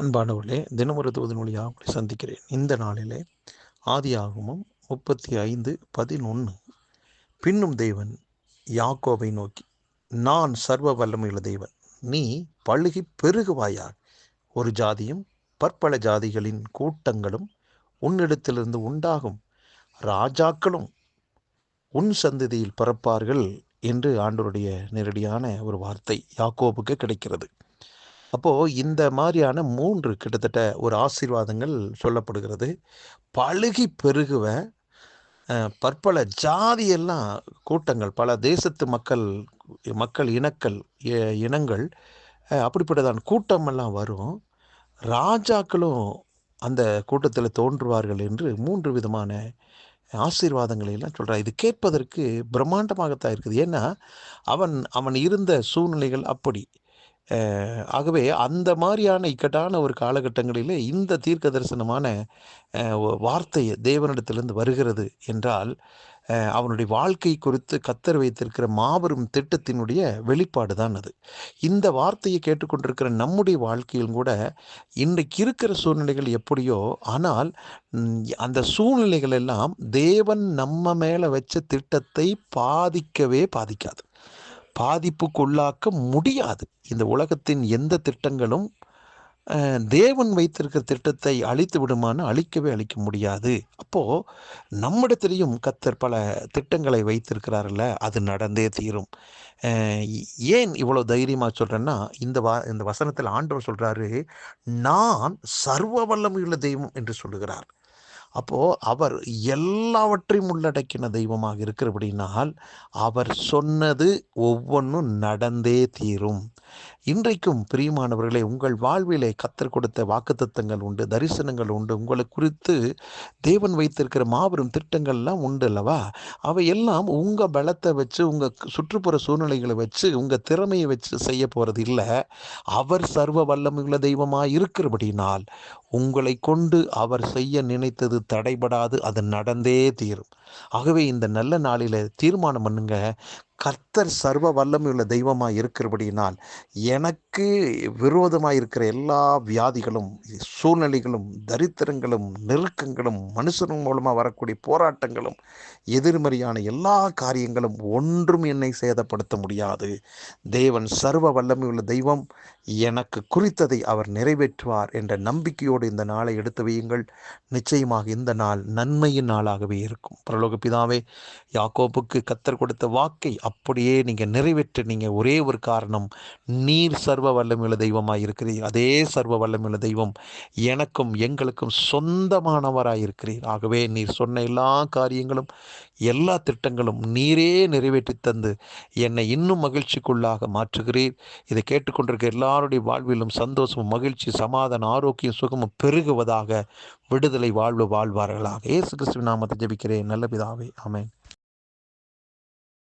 அன்பானவர்களே தினமொரு தூது மொழியாக உங்களை சந்திக்கிறேன். இந்த நாளிலே ஆதியாகமம் முப்பத்தி ஐந்து பதினொன்று பின்னும் தேவன் யாக்கோவை நோக்கி நான் சர்வ வல்லமையுள்ள தேவன். நீ பழுகி பெருகுவாயாக ஒரு ஜாதியும் பற்பல ஜாதிகளின் கூட்டங்களும் உன்னிடத்திலிருந்து உண்டாகும். ராஜாக்களும் உன் சந்ததியில் பிறப்பார்கள் என்று ஆண்டோருடைய நேரடியான ஒரு வார்த்தை யாக்கோபுக்கு கிடைக்கிறது. அப்போது இந்த மாதிரியான மூன்று கிட்டத்தட்ட ஒரு ஆசீர்வாதங்கள் சொல்லப்படுகிறது. பழுகி பெருகுவ பற்பல ஜாதியெல்லாம் கூட்டங்கள் பல தேசத்து மக்கள் மக்கள் இனக்கள் இனங்கள் அப்படிப்பட்டதான் கூட்டமெல்லாம் வரும். ராஜாக்களும் அந்த கூட்டத்தில் தோன்றுவார்கள் என்று மூன்று விதமான ஆசீர்வாதங்களை எல்லாம் சொல்கிறார் இது கேட்பதற்கு பிரம்மாண்டமாகத்தான் இருக்குது. ஏன்னா அவன் அவன் இருந்த சூழ்நிலைகள் அப்படி. ஆகவே அந்த மாதிரியான இக்கட்டான ஒரு காலகட்டங்களிலே இந்த தீர்க்க தரிசனமான வார்த்தையை வார்த்தை தேவனிடத்திலிருந்து வருகிறது என்றால் அவனுடைய வாழ்க்கை குறித்து கத்தர் வைத்திருக்கிற மாபெரும் திட்டத்தினுடைய வெளிப்பாடு தான் அது. இந்த வார்த்தையை கேட்டுக்கொண்டிருக்கிற நம்முடைய வாழ்க்கையிலும் கூட இன்றைக்கு இருக்கிற சூழ்நிலைகள் எப்படியோ ஆனால் அந்த சூழ்நிலைகள் எல்லாம் தேவன் நம்ம மேலே வச்ச திட்டத்தை பாதிக்கவே பாதிக்காது. பாதிப்புக்குள்ளாக்க முடியாது. இந்த உலகத்தின் எந்த திட்டங்களும் தேவன் வைத்திருக்கிற திட்டத்தை அழித்து விடுமான்னு அழிக்கவே அழிக்க முடியாது. அப்போது நம்மிடத்திலையும் கத்தர் பல திட்டங்களை வைத்திருக்கிறார்ல அது நடந்தே தீரும். ஏன் இவ்வளோ தைரியமாக சொல்கிறேன்னா இந்த வா இந்த வசனத்தில் ஆண்டவர் சொல்கிறாரு நான் சர்வ வல்லமையுள்ள தெய்வம் என்று சொல்லுகிறார். அப்போது அவர் எல்லாவற்றையும் உள்ளடக்கின தெய்வமாக இருக்கிறபடினால் அவர் சொன்னது ஒவ்வொன்றும் நடந்தே தீரும். இன்றைக்கும் பிரியமானவர்களே உங்கள் வாழ்விலே கத்தர் கொடுத்த வாக்குத்தத்தங்கள் உண்டு தரிசனங்கள் உண்டு. உங்களை குறித்து தேவன் வைத்திருக்கிற மாபெரும் திட்டங்கள்லாம் உண்டு அல்லவா? அவை எல்லாம் உங்கள் பலத்தை வச்சு உங்கள் சுற்றுப்புற சூழ்நிலைகளை வச்சு உங்கள் திறமையை வச்சு செய்ய போகிறது இல்லை. அவர் சர்வ வல்லமுள்ள தெய்வமாக இருக்கிறபடினால் உங்களை கொண்டு அவர் செய்ய நினைத்தது தடைபடாது அது நடந்தே தீரும். ஆகவே இந்த நல்ல நாளில் தீர்மானம் பண்ணுங்க. கர்த்தர் சர்வ வல்லமையுள்ள தெய்வமாக இருக்கிறபடியினால் எனக்கு விரோதமாக இருக்கிற எல்லா வியாதிகளும் சூழ்நிலைகளும் தரித்திரங்களும் நெருக்கங்களும் மனுஷன் மூலமாக வரக்கூடிய போராட்டங்களும் எதிர்மறையான எல்லா காரியங்களும் ஒன்றும் என்னை சேதப்படுத்த முடியாது. தேவன் சர்வ வல்லமையுள்ள தெய்வம் எனக்கு குறித்ததை அவர் நிறைவேற்றுவார் என்ற நம்பிக்கையோடு இந்த நாளை எடுத்து வையுங்கள். நிச்சயமாக இந்த நாள் நன்மையின் நாளாகவே இருக்கும். பரலோக பிதாவே யாக்கோப்புக்கு கத்தர் கொடுத்த வாக்கை அப்படியே நீங்கள் நிறைவேற்ற நீங்கள் ஒரே ஒரு காரணம் நீர் சர்வ வல்லமுள்ள தெய்வமாக இருக்கிறீர். அதே சர்வ வல்லமுள்ள தெய்வம் எனக்கும் எங்களுக்கும் சொந்தமானவராக இருக்கிறீர். ஆகவே நீர் சொன்ன எல்லா காரியங்களும் எல்லா திட்டங்களும் நீரே நிறைவேற்றி தந்து என்னை இன்னும் மகிழ்ச்சிக்குள்ளாக மாற்றுகிறீர். இதை கேட்டுக்கொண்டிருக்க எல்லாருடைய வாழ்விலும் சந்தோஷமும் மகிழ்ச்சி சமாதானம் ஆரோக்கியம் சுகமும் பெருகுவதாக விடுதலை வாழ்வு வாழ்வார்களாக. இயேசு கிறிஸ்துவின் நாமத்தை ஜெபிக்கிறேன். நல்ல பிதாவே. ஆமென்.